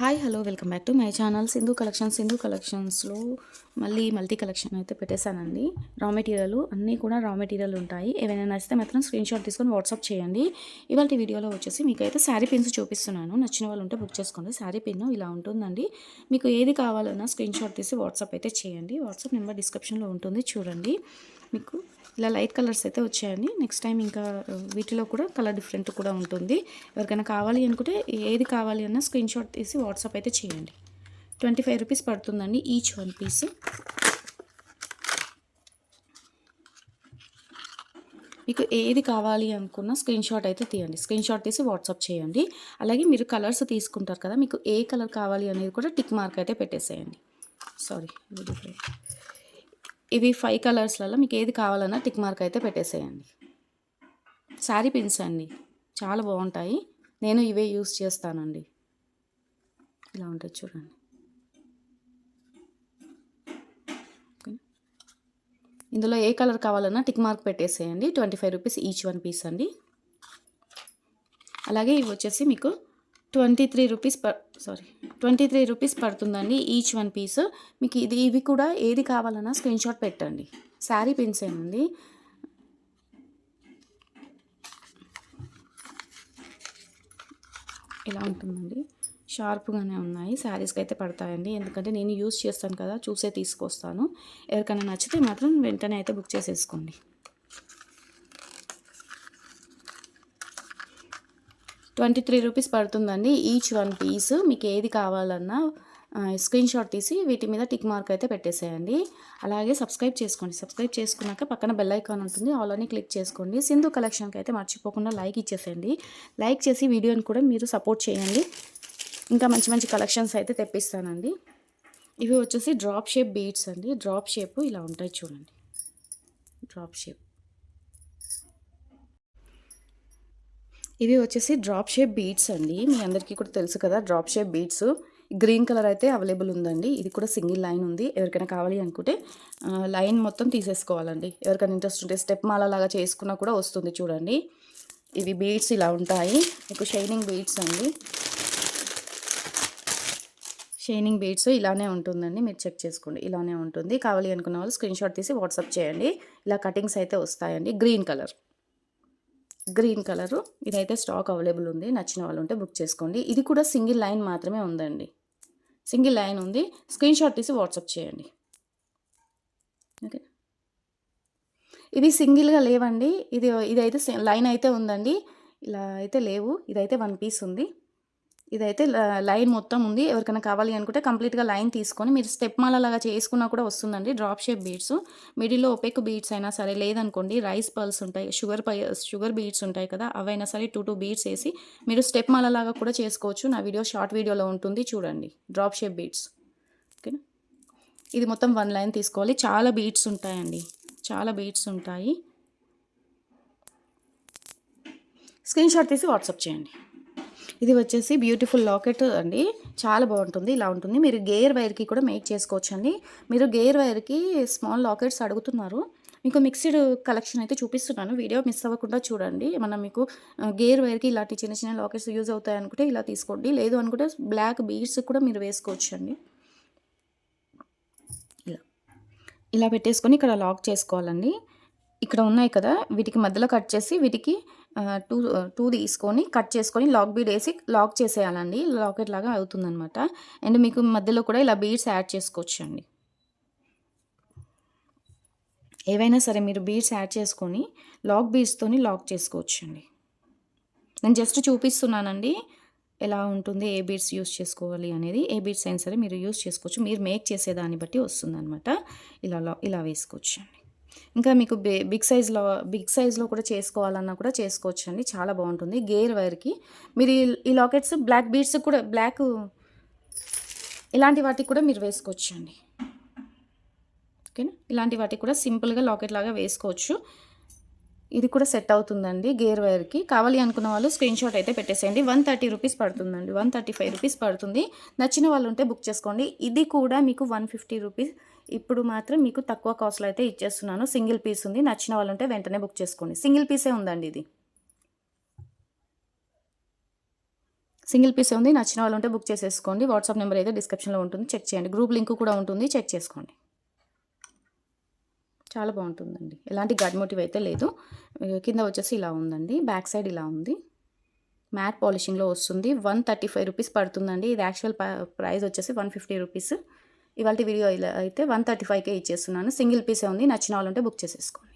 Hi hello welcome back to my channel Sindhu collection Sindhu కలెక్షన్స్లో మళ్ళీ multi collection అయితే పెట్టేశానండి. రా మెటీరియల్ అన్నీ కూడా రా మెటీరియల్ ఉంటాయి. ఏవైనా నచ్చితే మాత్రం స్క్రీన్ షాట్ తీసుకొని వాట్సాప్ చేయండి. ఇవాళ వీడియోలో వచ్చేసి మీకు అయితే శారీ పిన్స్ చూపిస్తున్నాను. నచ్చిన వాళ్ళు ఉంటే బుక్ చేసుకోండి. శారీ పిన్ ఇలా ఉంటుందండి. మీకు ఏది కావాలన్నా స్క్రీన్ షాట్ తీసి వాట్సాప్ అయితే చేయండి. వాట్సాప్ నెంబర్ డిస్క్రిప్షన్లో ఉంటుంది. చూడండి. మీకు ఇలా లైట్ కలర్స్ అయితే వచ్చాయండి నెక్స్ట్ టైం ఇంకా వీటిలో కూడా కలర్ డిఫరెంట్ కూడా ఉంటుంది. ఎవరికైనా కావాలి అనుకుంటే ఏది కావాలి అన్న స్క్రీన్ షాట్ తీసి వాట్సాప్ అయితే చేయండి. ట్వంటీ ఫైవ్ రూపీస్ పడుతుందండి ఈచ్ వన్ పీస్. మీకు ఏది కావాలి అనుకున్న స్క్రీన్ షాట్ అయితే తీయండి. స్క్రీన్ షాట్ తీసి వాట్సాప్ చేయండి. అలాగే మీరు కలర్స్ తీసుకుంటారు కదా మీకు ఏ కలర్ కావాలి అనేది కూడా టిక్ మార్క్ అయితే పెట్టేసేయండి. సారీ ఇవి ఫైవ్ కలర్స్లలో మీకు ఏది కావాలన్నా టిక్ మార్క్ అయితే పెట్టేసేయండి. శారీ పిన్స్ అండి. చాలా బాగుంటాయి. నేను ఇవే యూస్ చేస్తానండి. ఇలా ఉంటుంది చూడండి. ఇందులో ఏ కలర్ కావాలన్నా టిక్ మార్క్ పెట్టేసేయండి. Twenty five rupees each one piece అండి. అలాగే ఇవి వచ్చేసి మీకు twenty three rupees per sorry twenty three rupees పడుతుందండి ఈచ్ వన్ పీస్ మీకు ఇది ఇవి కూడా ఏది కావాలన్నా స్క్రీన్ షాట్ పెట్టండి. శారీ పిన్స్ ఏనండి ఇలా ఉంటుందండి. షార్ప్గానే ఉన్నాయి. శారీస్కి అయితే పడతాయండి. ఎందుకంటే నేను యూస్ చేస్తాను కదా చూసే తీసుకొస్తాను. ఎవరికైనా నచ్చితే మాత్రం వెంటనే అయితే బుక్ చేసేసుకోండి. ట్వంటీ త్రీ రూపీస్ పడుతుందండి ఈచ్ వన్ పీస్. మీకు ఏది కావాలన్నా స్క్రీన్ షాట్ తీసి వీటి మీద టిక్ మార్క్ అయితే పెట్టేసేయండి. అలాగే సబ్స్క్రైబ్ చేసుకోండి. సబ్స్క్రైబ్ చేసుకున్నాక పక్కన బెల్ ఐకాన్ ఉంటుంది. ఆల్ అని క్లిక్ చేసుకోండి. సింధు కలెక్షన్కి అయితే మర్చిపోకుండా లైక్ ఇచ్చేసేయండి. లైక్ చేసి వీడియోని కూడా మీరు సపోర్ట్ చేయండి. ఇంకా మంచి మంచి కలెక్షన్స్ అయితే తెప్పిస్తానండి. ఇవి వచ్చేసి డ్రాప్ షేప్ బీడ్స్ అండి. డ్రాప్ షేప్ ఇలా ఉంటాయి చూడండి. డ్రాప్ షేప్ ఇవి వచ్చేసి డ్రాప్ షేప్ బీడ్స్ అండి. మీ అందరికీ కూడా తెలుసు కదా drop shape beads green colour అయితే అవైలబుల్ ఉందండి. ఇది కూడా సింగిల్ లైన్ ఉంది. ఎవరికైనా కావాలి అనుకుంటే లైన్ మొత్తం తీసేసుకోవాలండి. ఎవరికైనా ఇంట్రెస్ట్ ఉంటే స్టెప్ మాల లాగా చేసుకున్నా కూడా వస్తుంది చూడండి. ఇవి బీడ్స్ ఇలా ఉంటాయి. మీకు షైనింగ్ బీడ్స్ అండి. షైనింగ్ బీడ్స్ ఇలానే ఉంటుందండి. మీరు చెక్ చేసుకోండి. ఇలానే ఉంటుంది. కావాలి అనుకున్న వాళ్ళు స్క్రీన్ షాట్ తీసి వాట్సాప్ చేయండి. ఇలా కటింగ్స్ అయితే వస్తాయండి. Green colour. Green colour. ఇదైతే స్టాక్ అవైలబుల్ ఉంది. నచ్చిన వాళ్ళు ఉంటే బుక్ చేసుకోండి. ఇది కూడా సింగిల్ లైన్ మాత్రమే ఉందండి. సింగిల్ లైన్ ఉంది. స్క్రీన్ షాట్ తీసి వాట్సాప్ చేయండి. ఓకే. ఇవి సింగిల్గా లేవండి. ఇది ఇదైతే లైన్ అయితే ఉందండి. ఇలా అయితే లేవు. ఇదైతే వన్ పీస్ ఉంది. ఇదైతే ల- లైన్ మొత్తం ఉంది. ఎవరికైనా కావాలి అనుకుంటే కంప్లీట్గా లైన్ తీసుకొని మీరు స్టెప్ మాలలాగా చేసుకున్నా కూడా వస్తుందండి. Drop shape beads. మిడిల్లో ఒపెక్ బీడ్స్ అయినా సరే లేదనుకోండి రైస్ పర్ల్స్ ఉంటాయి షుగర్ పై షుగర్ బీడ్స్ ఉంటాయి కదా అవైనా సరే టూ టూ బీడ్స్ వేసి మీరు స్టెప్ మాల లాగా కూడా చేసుకోవచ్చు. నా వీడియో షార్ట్ వీడియోలో ఉంటుంది చూడండి. Drop shape beads. ఓకేనా? ఇది మొత్తం వన్ లైన్ తీసుకోవాలి. చాలా బీడ్స్ ఉంటాయండి. చాలా బీడ్స్ ఉంటాయి. స్క్రీన్ షాట్ తీసి వాట్సాప్ చేయండి. ఇది వచ్చేసి బ్యూటిఫుల్ లాకెట్ అండి. చాలా బాగుంటుంది ఇలా ఉంటుంది. మీరు గేర్ వైర్కి కూడా మేక్ చేసుకోవచ్చు అండి మీరు గేర్ వైర్కి స్మాల్ లాకెట్స్ అడుగుతున్నారు. మీకు మిక్స్డ్ కలెక్షన్ అయితే చూపిస్తున్నాను. వీడియో మిస్ అవ్వకుండా చూడండి. మనం మీకు గేర్ వైర్కి ఇలాంటి చిన్న చిన్న లాకెట్స్ యూజ్ అవుతాయి అనుకుంటే ఇలా తీసుకోండి. లేదు అనుకుంటే బ్లాక్ బీడ్స్ కూడా మీరు వేసుకోవచ్చు అండి ఇలా. ఇలా పెట్టేసుకొని ఇక్కడ లాక్ చేసుకోవాలండి. ఇక్కడ ఉన్నాయి కదా వీటికి మధ్యలో కట్ చేసి వీటికి టూ టూ తీసుకొని కట్ చేసుకొని లాక్ బీడ్ వేసి లాక్ చేసేయాలండి. లాకెట్ లాగా అవుతుందన్నమాట. అండ్ మీకు మధ్యలో కూడా ఇలా బీడ్స్ యాడ్ చేసుకోవచ్చు అండి ఏవైనా సరే మీరు బీడ్స్ యాడ్ చేసుకొని లాక్ బీడ్స్తోని లాక్ చేసుకోవచ్చు అండి నేను జస్ట్ చూపిస్తున్నానండి ఎలా ఉంటుంది ఏ బీడ్స్ యూస్ చేసుకోవాలి అనేది. ఏ బీడ్స్ అయినా సరే మీరు యూస్ చేసుకోవచ్చు. మీరు మేక్ చేసేదాన్ని బట్టి వస్తుందన్నమాట. ఇలా లా- ఇలా వేసుకోవచ్చు అండి ఇంకా మీకు బిగ్ సైజ్లో బిగ్ సైజ్లో కూడా చేసుకోవాలన్నా కూడా చేసుకోవచ్చు అండి చాలా బాగుంటుంది. గేర్ వైర్కి. మీరు ఈ- ఈ లాకెట్స్ బ్లాక్ బీడ్స్ కూడా బ్లాక్ ఇలాంటి వాటికి కూడా మీరు వేసుకోవచ్చు అండి ఓకేనా? ఇలాంటి వాటికి కూడా సింపుల్గా లాకెట్ లాగా వేసుకోవచ్చు. ఇది కూడా సెట్ అవుతుందండి గేర్ వైర్కి. కావాలి అనుకున్న వాళ్ళు స్క్రీన్ షాట్ అయితే పెట్టేసేయండి. వన్ థర్టీ రూపీస్ పడుతుందండి. వన్ థర్టీ ఫైవ్ రూపీస్ పడుతుంది. నచ్చిన వాళ్ళు ఉంటే బుక్ చేసుకోండి. ఇది కూడా మీకు వన్ ఫిఫ్టీ రూపీస్ ఇప్పుడు మాత్రం మీకు తక్కువ కాస్ట్లో అయితే ఇచ్చేస్తున్నాను. సింగిల్ పీస్ ఉంది. నచ్చిన వాళ్ళు ఉంటే వెంటనే బుక్ చేసుకోండి. సింగిల్ పీసే ఉందండి ఇది. సింగిల్ పీస్ ఉంది. నచ్చిన వాళ్ళు ఉంటే బుక్ చేసేసుకోండి. వాట్సాప్ నెంబర్ అయితే డిస్క్రిప్షన్లో ఉంటుంది. చెక్ చేయండి. గ్రూప్ లింక్ కూడా ఉంటుంది. చెక్ చేసుకోండి. చాలా బాగుంటుందండి. ఎలాంటి గడ్ మోటివ్ అయితే లేదు. కింద వచ్చేసి ఇలా ఉందండి. బ్యాక్ సైడ్ ఇలా ఉంది. మ్యాట్ పాలిషింగ్లో వస్తుంది. వన్ థర్టీ ఫైవ్ రూపీస్ పడుతుందండి. ఇది యాక్చువల్ ప్రైస్ వచ్చేసి వన్ ఫిఫ్టీ రూపీస్. ఇవాళ వీడియో ఇలా అయితే వన్ థర్టీ ఫైవ్కే ఇచ్చేస్తున్నాను. సింగిల్ పీసే ఉంది. నచ్చిన వాళ్ళు ఉంటే బుక్ చేసేసుకోండి.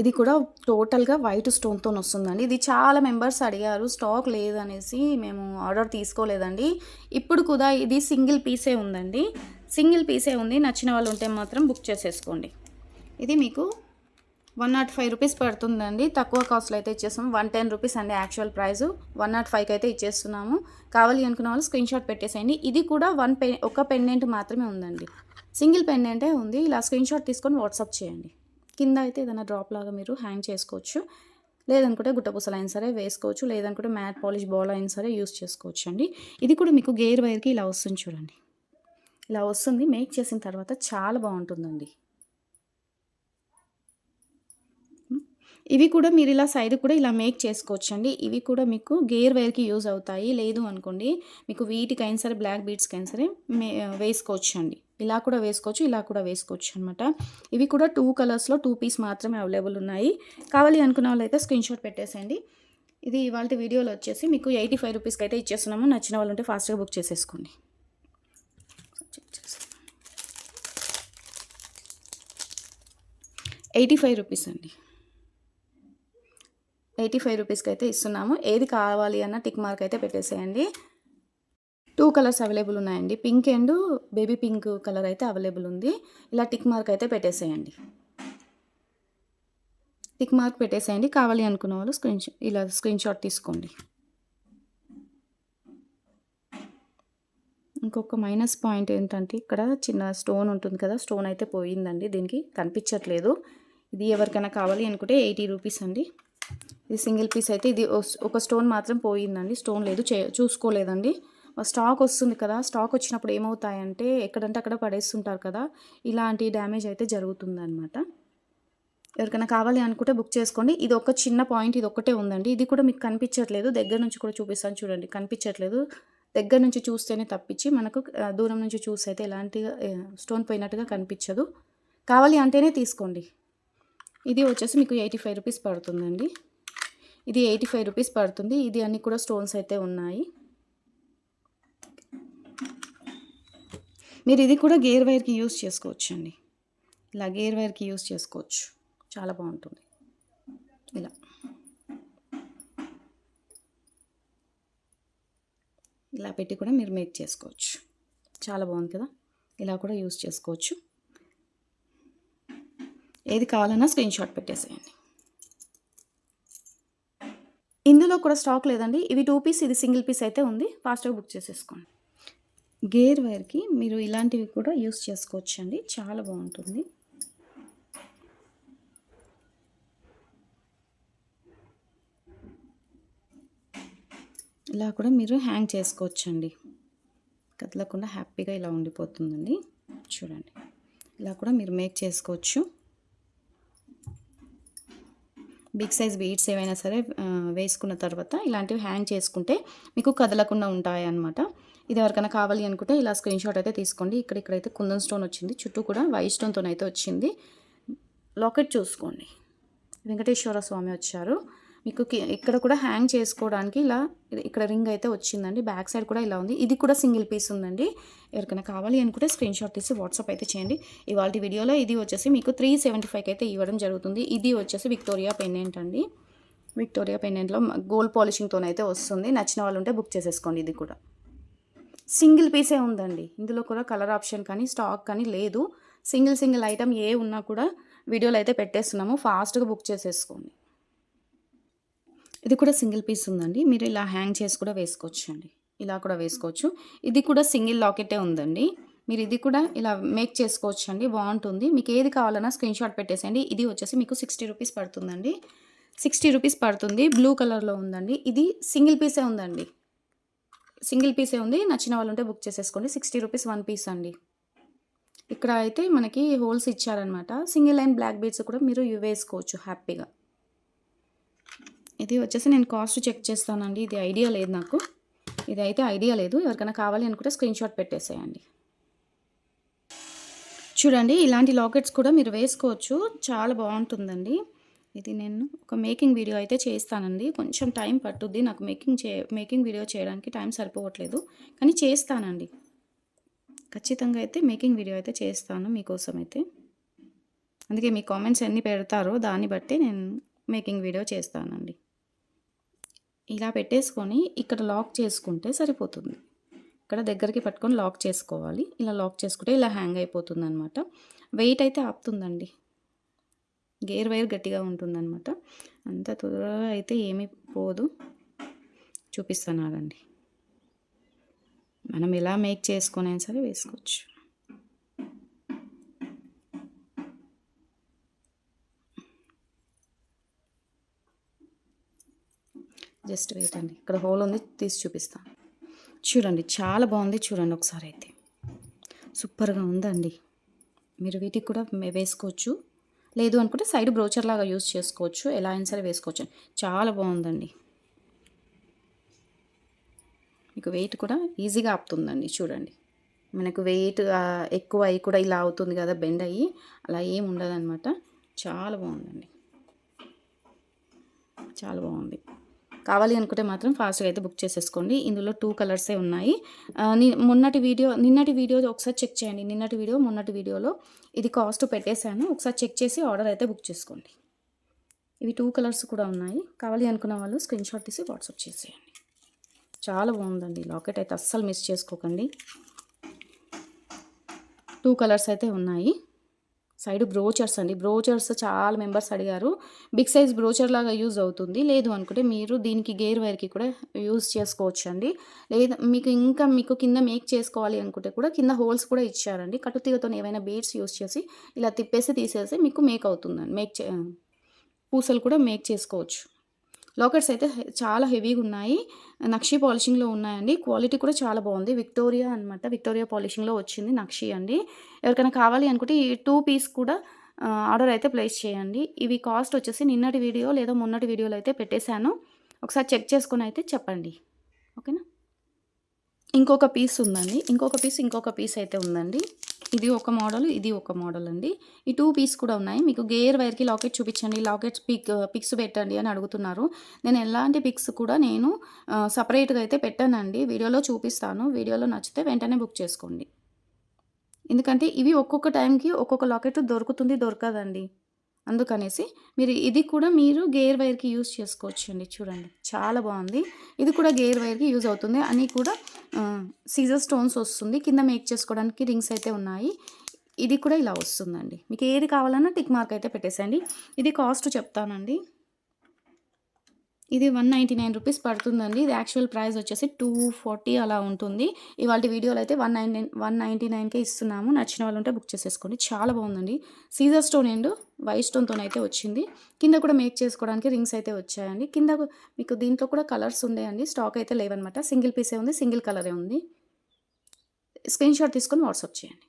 ఇది కూడా టోటల్గా వైట్ స్టోన్తో వస్తుందండి. ఇది చాలా మెంబర్స్ అడిగారు స్టాక్ లేదనేసి మేము ఆర్డర్ తీసుకోలేదండి. ఇప్పుడు కూడా ఇది సింగిల్ పీసే ఉందండి. సింగిల్ పీసే ఉంది. నచ్చిన వాళ్ళు ఉంటే మాత్రం బుక్ చేసేసుకోండి. ఇది మీకు వన్ నాట్ ఫైవ్ రూపీస్ పడుతుందండి. తక్కువ కాస్ట్లో అయితే ఇచ్చేస్తాము వన్ టెన్ రూపీస్ అండి యాక్చువల్ ప్రైస్ వన్ నాట్ ఫైవ్కి అయితే ఇచ్చేస్తున్నాము. కావాలి అనుకున్న వాళ్ళు స్క్రీన్ షాట్ పెట్టేసేయండి. ఇది కూడా వన్ పెన్ ఒక పెండెంట్ మాత్రమే ఉందండి. సింగిల్ పెండెంటే ఉంది. ఇలా స్క్రీన్ షాట్ తీసుకొని వాట్సాప్ చేయండి. కింద అయితే ఏదైనా డ్రాప్ లాగా మీరు హ్యాంగ్ చేసుకోవచ్చు. లేదనుకుంటే గుట్టపూసలు అయినా సరే వేసుకోవచ్చు. లేదనుకుంటే మ్యాట్ పాలిష్ బాల్ అయినా సరే యూస్ చేసుకోవచ్చు అండి. ఇది కూడా మీకు గేర్ వైర్కి ఇలా వస్తుంది చూడండి. ఇలా వస్తుంది. మేక్ చేసిన తర్వాత చాలా బాగుంటుందండి. ఇవి కూడా మీరు ఇలా సైడ్ కూడా ఇలా మేక్ చేసుకోవచ్చు అండి ఇవి కూడా మీకు గేర్ వైర్కి యూజ్ అవుతాయి. లేదు అనుకోండి మీకు వీటికైనా సరే బ్లాక్ బీడ్స్కైనా సరే మే వేసుకోవచ్చు అండి ఇలా కూడా వేసుకోవచ్చు ఇలా కూడా వేసుకోవచ్చు అనమాట ఇవి కూడా టూ కలర్స్లో టూ పీస్ మాత్రమే అవైలబుల్ ఉన్నాయి. కావాలి అనుకున్న వాళ్ళైతే స్క్రీన్షాట్ స్క్రీన్ షాట్ పెట్టేసేయండి. ఇది ఇవాళ వీడియోలో వచ్చేసి మీకు ఎయిటీ ఫైవ్ రూపీస్కి అయితే ఇచ్చేస్తున్నాము. నచ్చిన వాళ్ళు ఉంటే ఫాస్ట్గా బుక్ చేసేసుకోండి. ఎయిటీ ఫైవ్ రూపీస్ అండి. ఎయిటీ ఫైవ్ రూపీస్కి అయితే ఇస్తున్నాము. ఏది కావాలి అన్న టిక్ మార్క్ అయితే పెట్టేసేయండి. టూ కలర్స్ అవైలబుల్ ఉన్నాయండి. Pink and baby pink colour అయితే అవైలబుల్ ఉంది. ఇలా టిక్ మార్క్ అయితే పెట్టేసేయండి. టిక్ మార్క్ పెట్టేసేయండి. కావాలి అనుకున్న వాళ్ళు స్క్రీన్ ఇలా స్క్రీన్ షాట్ తీసుకోండి. ఇంకొక మైనస్ పాయింట్ ఏంటంటే ఇక్కడ చిన్న స్టోన్ ఉంటుంది కదా స్టోన్ అయితే పోయిందండి. దీనికి కనిపించట్లేదు. ఇది ఎవరికైనా కావాలి అనుకుంటే ఎయిటీ రూపీస్ అండి. ఇది సింగిల్ పీస్ అయితే ఇది ఒక స్టోన్ మాత్రం పోయిందండి. స్టోన్ లేదు చే చూసుకోలేదండి. స్టాక్ వస్తుంది కదా స్టాక్ వచ్చినప్పుడు ఏమవుతాయంటే ఎక్కడంటే అక్కడ పడేస్తుంటారు కదా ఇలాంటి డ్యామేజ్ అయితే జరుగుతుందన్నమాట. ఎవరికైనా కావాలి అనుకుంటే బుక్ చేసుకోండి. ఇది ఒక చిన్న పాయింట్ ఇది ఒక్కటే ఉందండి. ఇది కూడా మీకు కనిపించట్లేదు. దగ్గర నుంచి కూడా చూపిస్తాను చూడండి. కనిపించట్లేదు. దగ్గర నుంచి చూస్తేనే తప్పించి మనకు దూరం నుంచి చూసి అయితే ఎలాంటి స్టోన్ పోయినట్టుగా కనిపించదు. కావాలి అంటేనే తీసుకోండి. ఇది వచ్చేసి మీకు ఎయిటీ ఫైవ్ రూపీస్ పడుతుందండి. ఇది ఎయిటీ ఫైవ్ రూపీస్ పడుతుంది. ఇది అన్నీ కూడా స్టోన్స్ అయితే ఉన్నాయి. మీరు ఇది కూడా గేర్ వైర్కి యూస్ చేసుకోవచ్చు అండి ఇలా గేర్ వైర్కి యూస్ చేసుకోవచ్చు. చాలా బాగుంటుంది. ఇలా. ఇలా పెట్టి కూడా మీరు మేక్ చేసుకోవచ్చు. చాలా బాగుంది కదా? ఇలా కూడా యూస్ చేసుకోవచ్చు. ఏది కావాలన్నా స్క్రీన్ షాట్ పెట్టేసేయండి. ఇందులో కూడా స్టాక్ లేదండి. ఇవి టూ పీస్ ఇది సింగిల్ పీస్ అయితే ఉంది. ఫాస్ట్గా బుక్ చేసేసుకోండి. గేర్ వైర్కి మీరు ఇలాంటివి కూడా యూస్ చేసుకోవచ్చు అండి చాలా బాగుంటుంది. ఇలా కూడా మీరు హ్యాంగ్ చేసుకోవచ్చండి. కదలకుండా హ్యాపీగా ఇలా ఉండిపోతుందండి. చూడండి. ఇలా కూడా మీరు మేక్ చేసుకోవచ్చు. బిగ్ సైజ్ బీడ్స్ ఏవైనా సరే వేసుకున్న తర్వాత ఇలాంటివి హ్యాంగ్ చేసుకుంటే మీకు కదలకుండా ఉంటాయన్నమాట. ఇది ఎవరికైనా కావాలి అనుకుంటే ఇలా స్క్రీన్ షాట్ అయితే తీసుకోండి. ఇక్కడ ఇక్కడైతే కుందన్ స్టోన్ వచ్చింది. చుట్టూ కూడా వైట్ స్టోన్తో అయితే వచ్చింది. లాకెట్ చూసుకోండి. వెంకటేశ్వర స్వామి వచ్చారు. మీకు ఇక్కడ కూడా హ్యాంగ్ చేసుకోవడానికి ఇలా ఇక్కడ రింగ్ అయితే వచ్చిందండి. బ్యాక్ సైడ్ కూడా ఇలా ఉంది. ఇది కూడా సింగిల్ పీస్ ఉందండి. ఎవరికైనా కావాలి అనుకుంటే స్క్రీన్ షాట్ తీసి వాట్సాప్ అయితే చేయండి. ఇవాళ వీడియోలో ఇది వచ్చేసి మీకు త్రీ సెవెంటీ ఫైవ్కి అయితే ఇవ్వడం జరుగుతుంది. ఇది వచ్చేసి విక్టోరియా పెండెంట్ అండి. విక్టోరియా పెండెంట్లో గోల్డ్ పాలిషింగ్తో అయితే వస్తుంది. నచ్చిన వాళ్ళు ఉంటే బుక్ చేసేసుకోండి ఇది కూడా. సింగిల్ పీసే ఉందండి. ఇందులో కూడా కలర్ ఆప్షన్ కానీ స్టాక్ కానీ లేదు. సింగిల్ సింగిల్ ఐటమ్ ఏ ఉన్నా కూడా వీడియోలో అయితే పెట్టేస్తున్నాము. ఫాస్ట్గా బుక్ చేసేసుకోండి. ఇది కూడా సింగిల్ పీస్ ఉందండి. మీరు ఇలా హ్యాంగ్ చేసి కూడా వేసుకోవచ్చు అండి ఇలా కూడా వేసుకోవచ్చు. ఇది కూడా సింగిల్ లాకెటే ఉందండి. మీరు ఇది కూడా ఇలా మేక్ చేసుకోవచ్చు అండి బాగుంటుంది. మీకు ఏది కావాలన్నా స్క్రీన్ షాట్ పెట్టేసేయండి. ఇది వచ్చేసి మీకు సిక్స్టీ రూపీస్ పడుతుందండి. సిక్స్టీ రూపీస్ పడుతుంది. బ్లూ కలర్లో ఉందండి. ఇది సింగిల్ పీసే ఉందండి. సింగిల్ పీసే ఉంది. నచ్చిన వాళ్ళు ఉంటే బుక్ చేసేసుకోండి. సిక్స్టీ రూపీస్ వన్ పీస్ అండి. ఇక్కడ అయితే మనకి హోల్స్ ఇచ్చారనమాట సింగిల్ లైన్ బ్లాక్ బీడ్స్ కూడా మీరు వేసుకోవచ్చు హ్యాపీగా. ఇది వచ్చేసి నేను కాస్ట్ చెక్ చేస్తానండి. ఇది ఐడియా లేదు నాకు. ఇది అయితే ఐడియా లేదు. ఎవరికైనా కావాలి అనుకుంటే స్క్రీన్ షాట్ పెట్టేసేయండి. చూడండి ఇలాంటి లాకెట్స్ కూడా మీరు వేసుకోవచ్చు. చాలా బాగుంటుందండి. ఇది నేను ఒక మేకింగ్ వీడియో అయితే చేస్తానండి. కొంచెం టైం పట్టుద్ది. నాకు మేకింగ్ చే మేకింగ్ వీడియో చేయడానికి టైం సరిపోవట్లేదు. కానీ చేస్తానండి. ఖచ్చితంగా అయితే మేకింగ్ వీడియో అయితే చేస్తాను మీకోసం అయితే. అందుకే మీ కామెంట్స్ ఎన్ని పెడతారో దాన్ని బట్టి నేను మేకింగ్ వీడియో చేస్తానండి. ఇలా పెట్టేసుకొని ఇక్కడ లాక్ చేసుకుంటే సరిపోతుంది. ఇక్కడ దగ్గరికి పట్టుకొని లాక్ చేసుకోవాలి. ఇలా లాక్ చేసుకుంటే ఇలా హ్యాంగ్ అయిపోతుంది అనమాట వెయిట్ అయితే ఆపుతుందండి. గేర్ వైర్ గట్టిగా ఉంటుందన్నమాట. అంత త్వరగా అయితే ఏమీ పోదు. చూపిస్తాను ఆగండి మనం ఎలా మేక్ చేసుకునే అయినా సరే వేసుకోవచ్చు. జస్ట్ వెయిట్ అండి. ఇక్కడ హోల్ ఉంది తీసి చూపిస్తాను. చూడండి చాలా బాగుంది. చూడండి ఒకసారి అయితే. సూపర్గా ఉందండి. మీరు వీటికి కూడా వేసుకోవచ్చు. లేదు అనుకుంటే సైడ్ బ్రోచర్ లాగా యూస్ చేసుకోవచ్చు. ఎలా అయినా సరే వేసుకోవచ్చు. చాలా బాగుందండి. మీకు వెయిట్ కూడా ఈజీగా ఆపుతుందండి. చూడండి. మనకు వెయిట్ ఎక్కువ అయ్యి కూడా ఇలా అవుతుంది కదా బెండ్ అయ్యి. అలా ఏం ఉండదన్నమాట. చాలా బాగుందండి. చాలా బాగుంది. కావాలి అనుకుంటే మాత్రం ఫాస్ట్గా అయితే బుక్ చేసేసుకోండి. ఇందులో టూ కలర్సే ఉన్నాయి. మొన్నటి వీడియో నిన్నటి వీడియో ఒకసారి చెక్ చేయండి. నిన్నటి వీడియో మొన్నటి వీడియోలో ఇది కాస్ట్ పెట్టేశాను. ఒకసారి చెక్ చేసి ఆర్డర్ అయితే బుక్ చేసుకోండి. ఇవి టూ కలర్స్ కూడా ఉన్నాయి. కావాలి అనుకున్న వాళ్ళు స్క్రీన్ షాట్ తీసి వాట్సాప్ చేసేయండి. చాలా బాగుందండి. లాకెట్ అయితే అస్సలు మిస్ చేసుకోకండి. టూ కలర్స్ అయితే ఉన్నాయి. సైడ్ బ్రోచర్స్ అండి. బ్రోచర్స్ చాలా మెంబర్స్ అడిగారు. బిగ్ సైజ్ బ్రోచర్ లాగా యూజ్ అవుతుంది. లేదు అనుకుంటే మీరు దీనికి గేర్ వైర్కి కూడా యూజ్ చేసుకోవచ్చు అండి లేదా మీకు ఇంకా మీకు కింద మేక్ చేసుకోవాలి అనుకుంటే కూడా కింద హోల్స్ కూడా ఇచ్చారండి. కట్టుతీగతో ఏవైనా బీడ్స్ యూజ్ చేసి ఇలా తిప్పేసి తీసేసి మీకు మేక్ అవుతుందండి. మేక్ చే పూసలు కూడా మేక్ చేసుకోవచ్చు. లాకెట్స్ అయితే చాలా హెవీగా ఉన్నాయి. నక్షి పాలిషింగ్లో ఉన్నాయండి. క్వాలిటీ కూడా చాలా బాగుంది. విక్టోరియా అనమాట విక్టోరియా పాలిషింగ్లో వచ్చింది నక్షి అండి. ఎవరికైనా కావాలి అనుకుంటే ఈ టూ పీస్ కూడా ఆర్డర్ అయితే ప్లేస్ చేయండి. ఇవి కాస్ట్ వచ్చేసి నిన్నటి వీడియో లేదా మొన్నటి వీడియోలో అయితే పెట్టేశాను. ఒకసారి చెక్ చేసుకొని అయితే చెప్పండి. ఓకేనా? ఇంకొక పీస్ ఉందండి. ఇంకొక పీస్ ఇంకొక పీస్ అయితే ఉందండి. ఇది ఒక మోడల్ ఇది ఒక మోడల్ అండి. ఈ టూ పీస్ కూడా ఉన్నాయి. మీకు గేర్ వైర్కి లాకెట్ చూపించండి. లాకెట్ పిక్ పిక్స్ పెట్టండి అని అడుగుతున్నారు. నేను ఎలాంటి పిక్స్ కూడా నేను uh, సపరేట్గా అయితే పెట్టానండి. వీడియోలో చూపిస్తాను. వీడియోలో నచ్చితే వెంటనే బుక్ చేసుకోండి. ఎందుకంటే ఇవి ఒక్కొక్క టైంకి ఒక్కొక్క లాకెట్ దొరుకుతుంది దొరకదండి. అందుకనేసి మీరు ఇది కూడా మీరు గేర్ వైర్కి యూజ్ చేసుకోవచ్చు అండి చూడండి చాలా బాగుంది. ఇది కూడా గేర్ వైర్కి యూజ్ అవుతుంది. అని కూడా సీజర్ స్టోన్స్ వస్తుంది. కింద మేక్ చేసుకోవడానికి రింగ్స్ అయితే ఉన్నాయి. ఇది కూడా ఇలా వస్తుందండి. మీకు ఏది కావాలన్నా టిక్ మార్క్ అయితే పెట్టేసేయండి. ఇది కాస్ట్ చెప్తానండి. ఇది వన్ నైంటీ నైన్ రూపీస్ పడుతుందండి. ఇది యాక్చువల్ ప్రైస్ వచ్చేసి టూ ఫార్టీ అలా ఉంటుంది. ఇవాళ వీడియోలో అయితే వన్ నైన్ వన్ నైంటీ నైన్కే ఇస్తున్నాము. నచ్చిన వాళ్ళు ఉంటే బుక్ చేసేసుకోండి. చాలా బాగుందండి. సీజర్ స్టోన్ అండ్ వైట్ స్టోన్తో అయితే వచ్చింది. కింద కూడా మేక్ చేసుకోవడానికి రింగ్స్ అయితే వచ్చాయండి. కింద మీకు దీంట్లో కూడా కలర్స్ ఉన్నాయండి స్టాక్ అయితే లేవన్నమాట. సింగిల్ పీసే ఉంది సింగిల్ కలరే ఉంది. స్క్రీన్ షాట్ తీసుకొని వాట్సాప్ చేయండి.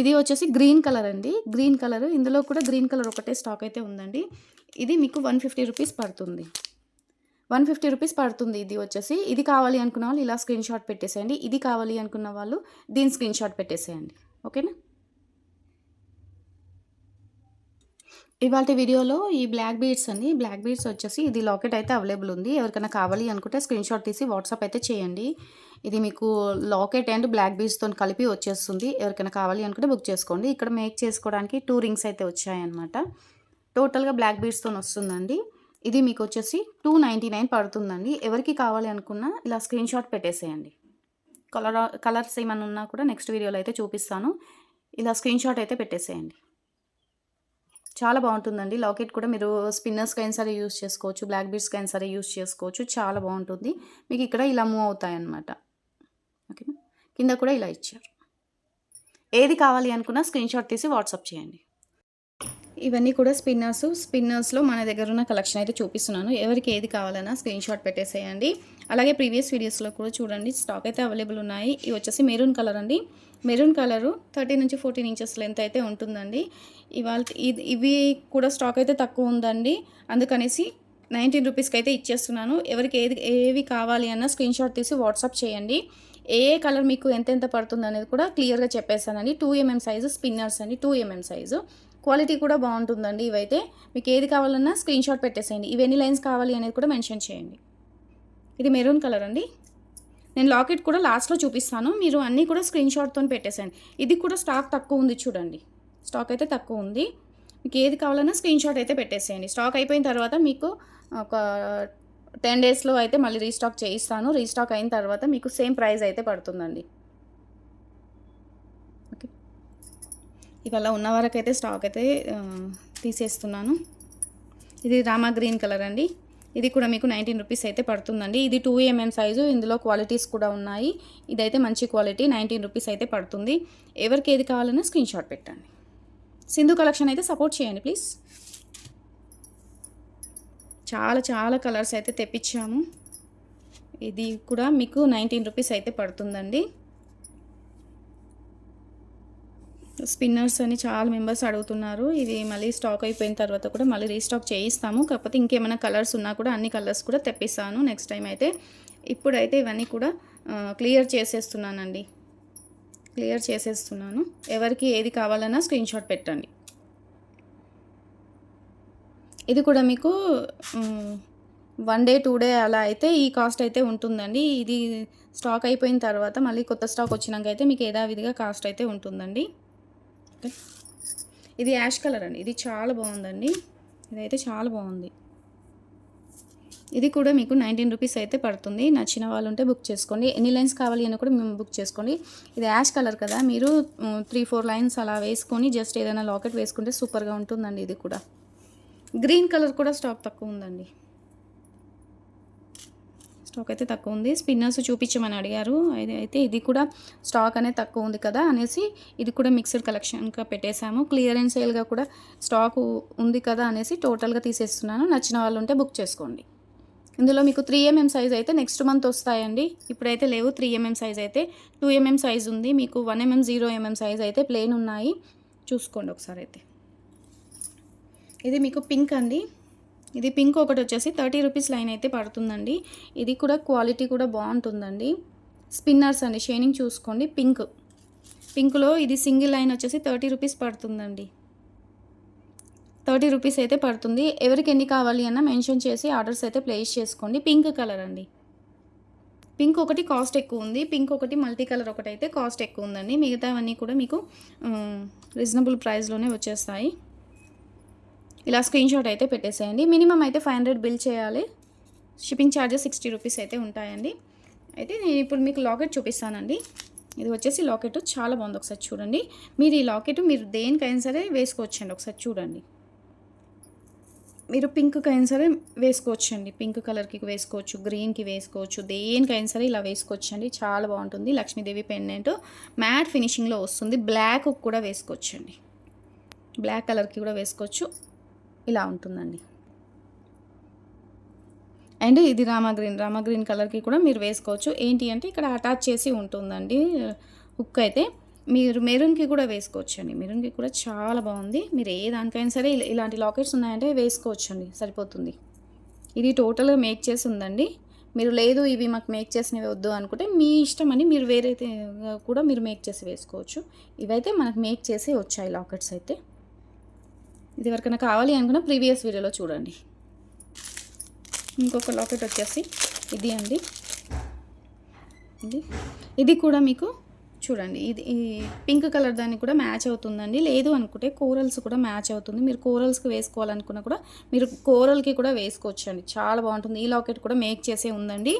ఇది వచ్చేసి గ్రీన్ కలర్ అండి. గ్రీన్ కలర్ ఇందులో కూడా గ్రీన్ కలర్ ఒకటే స్టాక్ అయితే ఉందండి. ఇది మీకు వన్ ఫిఫ్టీ రూపీస్ పడుతుంది. వన్ ఫిఫ్టీ రూపీస్ పడుతుంది ఇది వచ్చేసి. ఇది కావాలి అనుకున్న వాళ్ళు ఇలా స్క్రీన్ షాట్ పెట్టేసేయండి. ఇది కావాలి అనుకున్న వాళ్ళు దీని స్క్రీన్ షాట్ పెట్టేసేయండి. ఓకేనా? ఇవాళ వీడియోలో ఈ బ్లాక్ బీడ్స్ అండి. బ్లాక్ బీడ్స్ వచ్చేసి ఇది లాకెట్ అయితే అవైలబుల్ ఉంది. ఎవరికైనా కావాలి అనుకుంటే స్క్రీన్ షాట్ తీసి వాట్సాప్ అయితే చేయండి. ఇది మీకు లాకెట్ అండ్ బ్లాక్ బీడ్స్తో కలిపి వచ్చేస్తుంది. ఎవరికైనా కావాలి అనుకుంటే బుక్ చేసుకోండి. ఇక్కడ మేక్ చేసుకోవడానికి టూ రింగ్స్ అయితే వచ్చాయన్నమాట. టోటల్గా బ్లాక్ బీడ్స్తో వస్తుందండి. ఇది మీకు వచ్చేసి టూ నైంటీ నైన్ పడుతుందండి. ఎవరికి కావాలి అనుకున్నా ఇలా స్క్రీన్ షాట్ పెట్టేసేయండి. కలర్ కలర్స్ ఏమైనా ఉన్నా కూడా నెక్స్ట్ వీడియోలో అయితే చూపిస్తాను. ఇలా స్క్రీన్ షాట్ అయితే పెట్టేసేయండి. చాలా బాగుంటుందండి. లాకెట్ కూడా మీరు స్పిన్నర్స్కి అయినా సరే యూస్ చేసుకోవచ్చు బ్లాక్ బీడ్స్కి అయినా సరే యూస్ చేసుకోవచ్చు. చాలా బాగుంటుంది. మీకు ఇక్కడ ఇలా మూవ్ అవుతాయి అన్నమాట ఓకేనా? కింద కూడా ఇలా ఇచ్చారు. ఏది కావాలి అనుకున్నా స్క్రీన్ షాట్ తీసి వాట్సాప్ చేయండి. ఇవన్నీ కూడా స్పిన్నర్స్. స్పిన్నర్స్లో మన దగ్గర ఉన్న కలెక్షన్ అయితే చూపిస్తున్నాను. ఎవరికి ఏది కావాలన్నా స్క్రీన్ షాట్ పెట్టేసేయండి. అలాగే ప్రీవియస్ వీడియోస్లో కూడా చూడండి స్టాక్ అయితే అవైలబుల్ ఉన్నాయి. ఇవి వచ్చేసి మెరూన్ కలర్ అండి. మెరూన్ కలరు థర్టీ నుంచి ఫోర్టీన్ ఇంచెస్ లెంత్ అయితే ఉంటుందండి. ఇవాళ ఇది ఇవి కూడా స్టాక్ అయితే తక్కువ ఉందండి. అందుకనేసి నైన్టీన్ రూపీస్కి అయితే ఇచ్చేస్తున్నాను. ఎవరికి ఏది ఏవి కావాలి అన్న స్క్రీన్ షాట్ తీసి వాట్సాప్ చేయండి. ఏ ఏ కలర్ మీకు ఎంతెంత పడుతుంది అనేది కూడా క్లియర్గా చెప్పేస్తానండి. టూ ఎంఎం సైజు స్పిన్నర్స్ అండి. Two mm size. క్వాలిటీ కూడా బాగుంటుందండి ఇవైతే. మీకు ఏది కావాలన్నా స్క్రీన్ షాట్ పెట్టేసేయండి. ఇవి ఎన్ని లైన్స్ కావాలి అనేది కూడా మెన్షన్ చేయండి. ఇది మెరూన్ కలర్ అండి. నేను లాకెట్ కూడా లాస్ట్లో చూపిస్తాను. మీరు అన్నీ కూడా స్క్రీన్ షాట్తో పెట్టేసేయండి. ఇది కూడా స్టాక్ తక్కువ ఉంది చూడండి. స్టాక్ అయితే తక్కువ ఉంది. మీకు ఏది కావాలన్నా స్క్రీన్ షాట్ అయితే పెట్టేసేయండి. స్టాక్ అయిపోయిన తర్వాత మీకు ఒక టెన్ డేస్లో అయితే మళ్ళీ రీస్టాక్ చేయిస్తాను. రీస్టాక్ అయిన తర్వాత మీకు సేమ్ ప్రైస్ అయితే పడుతుందండి ఓకే ఇవాళ ఉన్న వరకు అయితే స్టాక్ అయితే తీసేస్తున్నాను. ఇది రామా గ్రీన్ కలర్ అండి. ఇది కూడా మీకు నైన్టీన్ రూపీస్ అయితే పడుతుందండి. ఇది టూ ఎంఎం సైజు ఇందులో క్వాలిటీస్ కూడా ఉన్నాయి. ఇదైతే మంచి క్వాలిటీ నైన్టీన్ రూపీస్ అయితే పడుతుంది. ఎవరికి ఏది కావాలన్నా స్క్రీన్ షాట్ పెట్టండి. సింధు కలెక్షన్ అయితే సపోర్ట్ చేయండి ప్లీజ్ చాలా చాలా కలర్స్ అయితే తెప్పించాము. ఇది కూడా మీకు నైన్టీన్ రూపీస్ అయితే పడుతుందండి. స్పిన్నర్స్ అని చాలా మెంబర్స్ అడుగుతున్నారు. ఇది మళ్ళీ స్టాక్ అయిపోయిన తర్వాత కూడా మళ్ళీ రీస్టాక్ చేయిస్తాము. కాకపోతే ఇంకేమైనా కలర్స్ ఉన్నా కూడా అన్ని కలర్స్ కూడా తెప్పిస్తాను నెక్స్ట్ టైం అయితే. ఇప్పుడైతే ఇవన్నీ కూడా క్లియర్ చేసేస్తున్నానండి. క్లియర్ చేసేస్తున్నాను. ఎవరికి ఏది కావాలన్నా స్క్రీన్ షాట్ పెట్టండి. ఇది కూడా మీకు వన్ డే టూ డే అలా అయితే ఈ కాస్ట్ అయితే ఉంటుందండి. ఇది స్టాక్ అయిపోయిన తర్వాత మళ్ళీ కొత్త స్టాక్ వచ్చినాక అయితే మీకు యథావిధిగా కాస్ట్ అయితే ఉంటుందండి. ఓకే. ఇది యాష్ కలర్ అండి. ఇది చాలా బాగుందండి. ఇదైతే చాలా బాగుంది. ఇది కూడా మీకు నైన్టీన్ రూపీస్ అయితే పడుతుంది. నచ్చిన వాళ్ళు ఉంటే బుక్ చేసుకోండి. ఎన్ని లైన్స్ కావాలి అని కూడా మేము బుక్ చేసుకోండి. ఇది యాష్ కలర్ కదా. మీరు త్రీ ఫోర్ లైన్స్ అలా వేసుకొని జస్ట్ ఏదైనా లాకెట్ వేసుకుంటే సూపర్గా ఉంటుందండి ఇది కూడా. గ్రీన్ కలర్ కూడా స్టాక్ తక్కువ ఉందండి. స్టాక్ అయితే తక్కువ ఉంది. స్పిన్నర్స్ చూపించమని అడిగారు. అయితే అయితే ఇది కూడా స్టాక్ అనేది తక్కువ ఉంది కదా అనేసి ఇది కూడా మిక్సర్ కలెక్షన్గా పెట్టేశాము. క్లియరెన్స్ సేల్గా కూడా స్టాక్ ఉంది కదా అనేసి టోటల్గా తీసేస్తున్నాను. నచ్చిన వాళ్ళు ఉంటే బుక్ చేసుకోండి. ఇందులో మీకు త్రీ ఎంఎం సైజ్ అయితే నెక్స్ట్ మంత్ వస్తాయండి. ఇప్పుడైతే లేవు. త్రీ ఎంఎం సైజ్ అయితే టూ ఎంఎం సైజ్ ఉంది. మీకు one mm zero mm size అయితే ప్లేన్ ఉన్నాయి. చూసుకోండి ఒకసారి అయితే. ఇది మీకు పింక్ అండి. ఇది పింక్ ఒకటి వచ్చేసి థర్టీ రూపీస్ లైన్ అయితే పడుతుందండి. ఇది కూడా క్వాలిటీ కూడా బాగుంటుందండి. స్పిన్నర్స్ అండి షైనింగ్ చూసుకోండి పింక్. పింక్లో ఇది సింగిల్ లైన్ వచ్చేసి థర్టీ రూపీస్ పడుతుందండి. థర్టీ రూపీస్ అయితే పడుతుంది. ఎవరికి ఎన్ని కావాలి అన్న మెన్షన్ చేసి ఆర్డర్స్ అయితే ప్లేస్ చేసుకోండి. పింక్ కలర్ అండి. పింక్ ఒకటి కాస్ట్ ఎక్కువ ఉంది. పింక్ ఒకటి మల్టీ కలర్ ఒకటి అయితే కాస్ట్ ఎక్కువ ఉందండి. మిగతావన్నీ కూడా మీకు రీజనబుల్ ప్రైస్లోనే వచ్చేస్తాయి. ఇలా స్క్రీన్ షాట్ అయితే పెట్టేసేయండి. మినిమం అయితే ఫైవ్ హండ్రెడ్ బిల్ చేయాలి. షిప్పింగ్ ఛార్జెస్ సిక్స్టీ రూపీస్ అయితే ఉంటాయండి. అయితే నేను ఇప్పుడు మీకు లాకెట్ చూపిస్తానండి. ఇది వచ్చేసి లాకెట్ చాలా బాగుంది ఒకసారి చూడండి. మీరు ఈ లాకెట్ మీరు దేనికైనా సరే వేసుకోవచ్చండి ఒకసారి చూడండి. మీరు పింక్కి సరే వేసుకోవచ్చండి. పింక్ కలర్కి వేసుకోవచ్చు గ్రీన్కి వేసుకోవచ్చు దేనికైనా సరే ఇలా వేసుకోవచ్చండి. చాలా బాగుంటుంది. లక్ష్మీదేవి పెండెంట్ మ్యాట్ ఫినిషింగ్లో వస్తుంది. బ్లాక్ కూడా వేసుకోవచ్చండి. బ్లాక్ కలర్కి కూడా వేసుకోవచ్చు. ఇలా ఉంటుందండి. అండ్ ఇది రామా గ్రీన్ రామా గ్రీన్ కలర్కి కూడా మీరు వేసుకోవచ్చు. ఏంటి అంటే ఇక్కడ అటాచ్ చేసి ఉంటుందండి. హుక్ అయితే మీరు మెరూన్కి కూడా వేసుకోవచ్చండి. మెరూన్కి కూడా చాలా బాగుంది. మీరు ఏ దానికైనా సరే ఇలా- ఇలాంటి లాకెట్స్ ఉన్నాయంటే వేసుకోవచ్చండి. సరిపోతుంది. ఇది టోటల్గా మేక్ చేసి ఉందండి. మీరు లేదు ఇవి మాకు మేక్ చేసినవి వద్దు అనుకుంటే మీ ఇష్టం అని మీరు వేరే కూడా మీరు మేక్ చేసి వేసుకోవచ్చు. ఇవైతే మనకు మేక్ చేసి వచ్చాయి లాకెట్స్ అయితే. ఇది ఎవరికైనా కావాలి అనుకున్న ప్రీవియస్ వీడియోలో చూడండి. ఇంకొక లాకెట్ వచ్చేసి ఇది అండి. ఇది ఇది కూడా మీకు చూడండి. ఇది ఈ పింక్ కలర్ దానికి కూడా మ్యాచ్ అవుతుందండి. లేదు అనుకుంటే కోరల్స్ కూడా మ్యాచ్ అవుతుంది. మీరు కోరల్స్కి వేసుకోవాలనుకున్నా కూడా మీరు కోరల్కి కూడా వేసుకోవచ్చు అండి చాలా బాగుంటుంది. ఈ లాకెట్ కూడా మేక్ చేసే ఉందండి.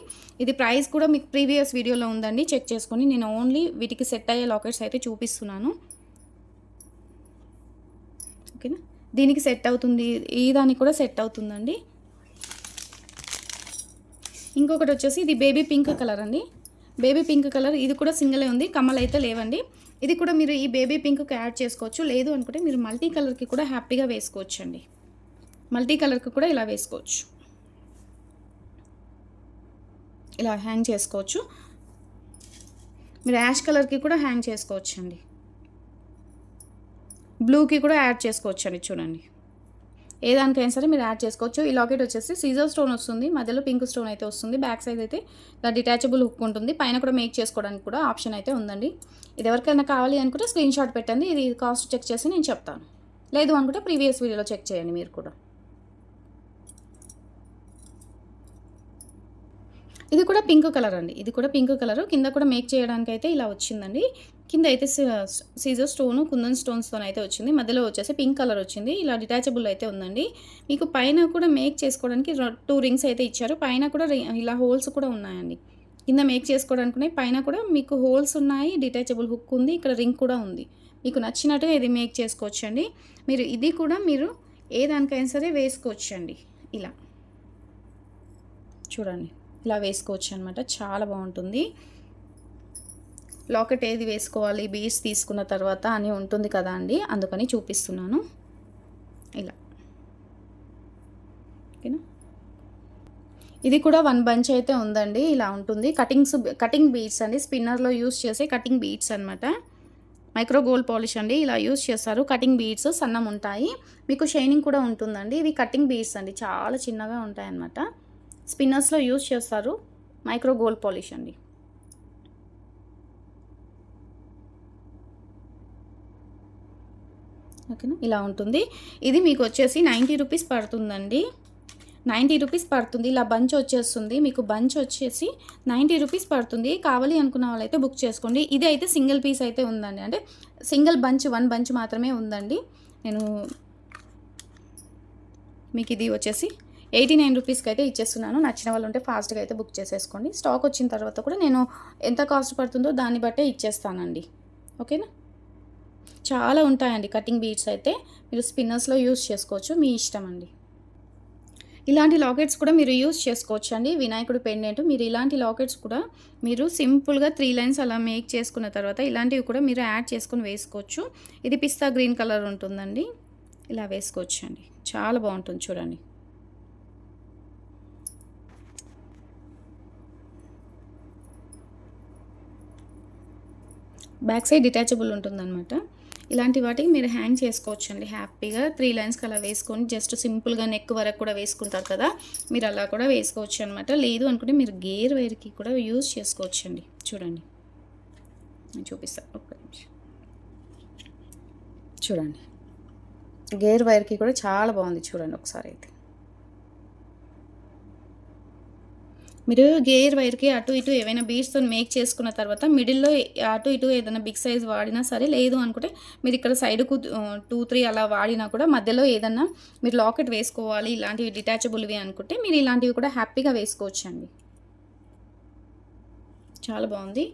ఇది ప్రైస్ కూడా మీకు ప్రీవియస్ వీడియోలో ఉందండి. చెక్ చేసుకొని నేను ఓన్లీ వీటికి సెట్ అయ్యే లాకెట్స్ అయితే చూపిస్తున్నాను. ఓకేనా? దీనికి సెట్ అవుతుంది. ఈ దానికి కూడా సెట్ అవుతుందండి. ఇంకొకటి వచ్చేసి ఇది బేబీ పింక్ కలర్ అండి. Baby pink colour. ఇది కూడా సింగలే ఉంది. కమ్మలు అయితే లేవండి. ఇది కూడా మీరు ఈ బేబీ పింక్కి యాడ్ చేసుకోవచ్చు. లేదు అనుకుంటే మీరు మల్టీ కలర్కి కూడా హ్యాపీగా వేసుకోవచ్చు అండి మల్టీ కలర్కి కూడా ఇలా వేసుకోవచ్చు. ఇలా హ్యాంగ్ చేసుకోవచ్చు. మీరు యాష్ కలర్కి కూడా హ్యాంగ్ చేసుకోవచ్చు అండి బ్లూకి కూడా యాడ్ చేసుకోవచ్చు అండి చూడండి. ఏ దానికైనా సరే మీరు యాడ్ చేసుకోవచ్చు. ఈ లాకెట్ వచ్చేసి సీజర్ స్టోన్ వస్తుంది. మధ్యలో పింక్ స్టోన్ అయితే వస్తుంది. బ్యాక్ సైడ్ అయితే ఇలా డిటాచబుల్ హుక్ ఉంటుంది. పైన కూడా మేక్ చేసుకోవడానికి కూడా ఆప్షన్ అయితే ఉందండి. ఇది ఎవరికైనా కావాలి అనుకుంటే స్క్రీన్ షాట్ పెట్టండి. ఇది కాస్ట్ చెక్ చేసి నేను చెప్తాను. లేదు అనుకుంటే ప్రీవియస్ వీడియోలో చెక్ చేయండి మీరు కూడా. ఇది కూడా పింక్ కలర్ అండి. ఇది కూడా పింక్ కలర్ కింద కూడా మేక్ చేయడానికి అయితే ఇలా వచ్చిందండి. కింద అయితే సీజర్ స్టోన్ కుందన్ స్టోన్స్తో అయితే వచ్చింది. మధ్యలో వచ్చేసి పింక్ కలర్ వచ్చింది. ఇలా డిటాచబుల్ అయితే ఉందండి. మీకు పైన కూడా మేక్ చేసుకోవడానికి టూ రింగ్స్ అయితే ఇచ్చారు. పైన కూడా ఇలా హోల్స్ కూడా ఉన్నాయండి. కింద మేక్ చేసుకోవడానికి ఉన్నాయి పైన కూడా మీకు హోల్స్ ఉన్నాయి. డిటాచబుల్ హుక్ ఉంది. ఇక్కడ రింగ్ కూడా ఉంది. మీకు నచ్చినట్టుగా ఇది మేక్ చేసుకోవచ్చు అండి మీరు ఇది కూడా మీరు ఏ దానికైనా సరే వేసుకోవచ్చు అండి ఇలా. చూడండి. ఇలా వేసుకోవచ్చు అనమాట చాలా బాగుంటుంది. లాకెట్ ఏది వేసుకోవాలి బీడ్స్ తీసుకున్న తర్వాత అని ఉంటుంది కదా అండి. అందుకని చూపిస్తున్నాను. ఇలా. ఓకేనా? ఇది కూడా వన్ బంచ్ అయితే ఉందండి. ఇలా ఉంటుంది. కటింగ్స్ కటింగ్ బీడ్స్ అండి. స్పిన్నర్లో యూస్ చేసే కటింగ్ బీడ్స్ అనమాట మైక్రో గోల్డ్ పాలిష్ అండి. ఇలా యూస్ చేస్తారు. కటింగ్ బీడ్స్ సన్నం ఉంటాయి. మీకు షైనింగ్ కూడా ఉంటుందండి. ఇవి కటింగ్ బీడ్స్ అండి. చాలా చిన్నగా ఉంటాయి అన్నమాట స్పిన్నర్స్లో యూస్ చేస్తారు. మైక్రో గోల్డ్ పాలిష్ అండి. ఓకేనా? ఇలా ఉంటుంది. ఇది మీకు వచ్చేసి నైంటీ రూపీస్ పడుతుందండి. నైంటీ రూపీస్ పడుతుంది. ఇలా బంచ్ వచ్చేస్తుంది. మీకు బంచ్ వచ్చేసి నైంటీ రూపీస్ పడుతుంది. కావాలి అనుకున్న వాళ్ళైతే బుక్ చేసుకోండి. ఇది అయితే సింగిల్ పీస్ అయితే ఉందండి. అంటే సింగిల్ బంచ్ వన్ బంచ్ మాత్రమే ఉందండి. నేను మీకు ఇది వచ్చేసి ఎయిటీ నైన్ రూపీస్కి అయితే ఇచ్చేస్తున్నాను. నచ్చిన వాళ్ళు ఉంటే ఫాస్ట్గా అయితే బుక్ చేసేసుకోండి. స్టాక్ వచ్చిన తర్వాత కూడా నేను ఎంత కాస్ట్ పడుతుందో దాన్ని బట్టే ఇచ్చేస్తానండి. ఓకేనా? చాలా ఉంటాయండి కటింగ్ బీడ్స్ అయితే. మీరు స్పిన్నర్స్లో యూస్ చేసుకోవచ్చు. మీ ఇష్టం అండి. ఇలాంటి లాకెట్స్ కూడా మీరు యూస్ చేసుకోవచ్చు అండి. వినాయకుడు పెండెంట్ మీరు ఇలాంటి లాకెట్స్ కూడా మీరు సింపుల్గా త్రీ లైన్స్ అలా మేక్ చేసుకున్న తర్వాత ఇలాంటివి కూడా మీరు యాడ్ చేసుకుని వేసుకోవచ్చు. ఇది పిస్తా గ్రీన్ కలర్ ఉంటుందండి. ఇలా వేసుకోవచ్చు అండి. చాలా బాగుంటుంది చూడండి. బ్యాక్ సైడ్ డిటాచబుల్ ఉంటుందన్నమాట. ఇలాంటి వాటికి మీరు హ్యాంగ్ చేసుకోవచ్చు అండి హ్యాపీగా త్రీ లైన్స్కి అలా వేసుకొని జస్ట్ సింపుల్గా నెక్ వరకు కూడా వేసుకుంటారు కదా మీరు అలా కూడా వేసుకోవచ్చు అనమాట లేదు అనుకుంటే మీరు గేర్ వైర్కి కూడా యూజ్ చేసుకోవచ్చు అండి చూడండి. నేను చూపిస్తాను ఒక్క నిమిషం. చూడండి. గేర్ వైర్కి కూడా చాలా బాగుంది. చూడండి ఒకసారి అయితే. మీరు గేర్ వైర్కి అటు ఇటు ఏవైనా బీడ్స్తో మేక్ చేసుకున్న తర్వాత మిడిల్లో అటు ఇటు ఏదైనా బిగ్ సైజ్ వాడినా సరే లేదు అనుకుంటే మీరు ఇక్కడ సైడ్కు టూ త్రీ అలా వాడినా కూడా మధ్యలో ఏదన్నా మీరు లాకెట్ వేసుకోవాలి ఇలాంటివి డిటాచబుల్వి అనుకుంటే మీరు ఇలాంటివి కూడా హ్యాపీగా వేసుకోవచ్చు అండి చాలా బాగుంది.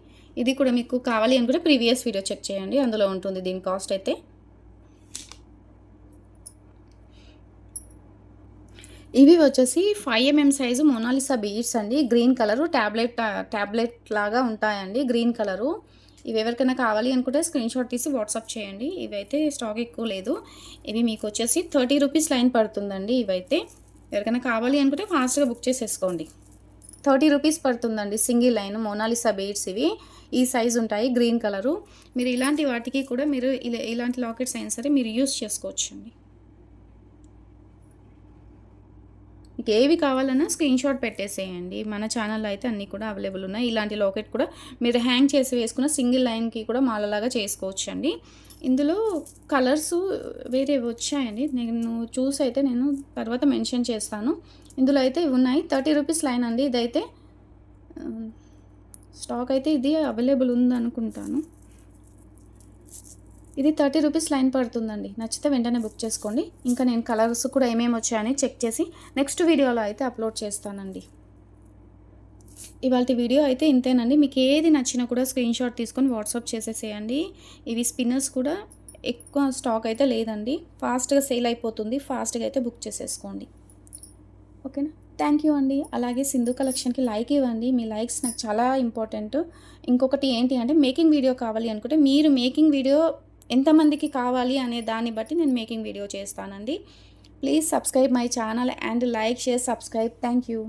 ఇది కూడా మీకు కావాలి అనుకుంటే ప్రీవియస్ వీడియో చెక్ చేయండి. అందులో ఉంటుంది దీని కాస్ట్ అయితే. ఇవి వచ్చేసి five mm size Mona Lisa beads అండి. గ్రీన్ కలరు ట్యాబ్లెట్ ట్యాబ్లెట్ లాగా ఉంటాయండి గ్రీన్ కలరు ఇవి ఎవరికైనా కావాలి అనుకుంటే స్క్రీన్ షాట్ తీసి వాట్సాప్ చేయండి. ఇవైతే స్టాక్ ఎక్కువ లేదు. ఇవి మీకు వచ్చేసి థర్టీ రూపీస్ లైన్ పడుతుందండి ఇవైతే. ఎవరికైనా కావాలి అనుకుంటే ఫాస్ట్గా బుక్ చేసేసుకోండి. థర్టీ రూపీస్ పడుతుందండి single line Mona Lisa beads ఇవి. ఈ సైజ్ ఉంటాయి గ్రీన్ కలరు మీరు ఇలాంటి వాటికి కూడా మీరు ఇలా ఇలాంటి లాకెట్స్ అయినా సరే మీరు యూస్ చేసుకోవచ్చండి అండి మీకు ఏవి కావాలన్నా స్క్రీన్ షాట్ పెట్టేసేయండి. మన ఛానల్లో అయితే అన్నీ కూడా అవైలబుల్ ఉన్నాయి. ఇలాంటి లాకెట్ కూడా మీరు హ్యాంగ్ చేసి వేసుకున్న సింగిల్ లైన్కి కూడా మాలలాగా చేసుకోవచ్చు అండి ఇందులో కలర్స్ వేరే వచ్చాయండి. నేను చూసి అయితే నేను తర్వాత మెన్షన్ చేస్తాను. ఇందులో అయితే ఇవి ఉన్నాయి. థర్టీ రూపీస్ లైన్ అండి. ఇదైతే స్టాక్ అయితే ఇది అవైలబుల్ ఉందనుకుంటాను. ఇది థర్టీ రూపీస్ లైన్ పడుతుందండి. నచ్చితే వెంటనే బుక్ చేసుకోండి. ఇంకా నేను కలర్స్ కూడా ఏమేమి వచ్చాయని చెక్ చేసి నెక్స్ట్ వీడియోలో అయితే అప్లోడ్ చేస్తానండి. ఇవాళ వీడియో అయితే ఇంతేనండి. మీకు ఏది నచ్చినా కూడా స్క్రీన్ షాట్ తీసుకొని వాట్సాప్ చేసేసేయండి. ఇవి స్పిన్నర్స్ కూడా ఎక్కువ స్టాక్ అయితే లేదండి. ఫాస్ట్గా సేల్ అయిపోతుంది. ఫాస్ట్గా అయితే బుక్ చేసేసుకోండి. ఓకేనా? థ్యాంక్ యూ అండి. అలాగే సింధు కలెక్షన్కి లైక్ ఇవ్వండి. మీ లైక్స్ నాకు చాలా ఇంపార్టెంట్. ఇంకొకటి ఏంటి అంటే మేకింగ్ వీడియో కావాలి అనుకుంటే మీరు మేకింగ్ వీడియో ఎంతమందికి కావాలి అనే దాన్ని బట్టి నేను మేకింగ్ వీడియో చేస్తానండి. Please subscribe my channel and like share subscribe. Thank you.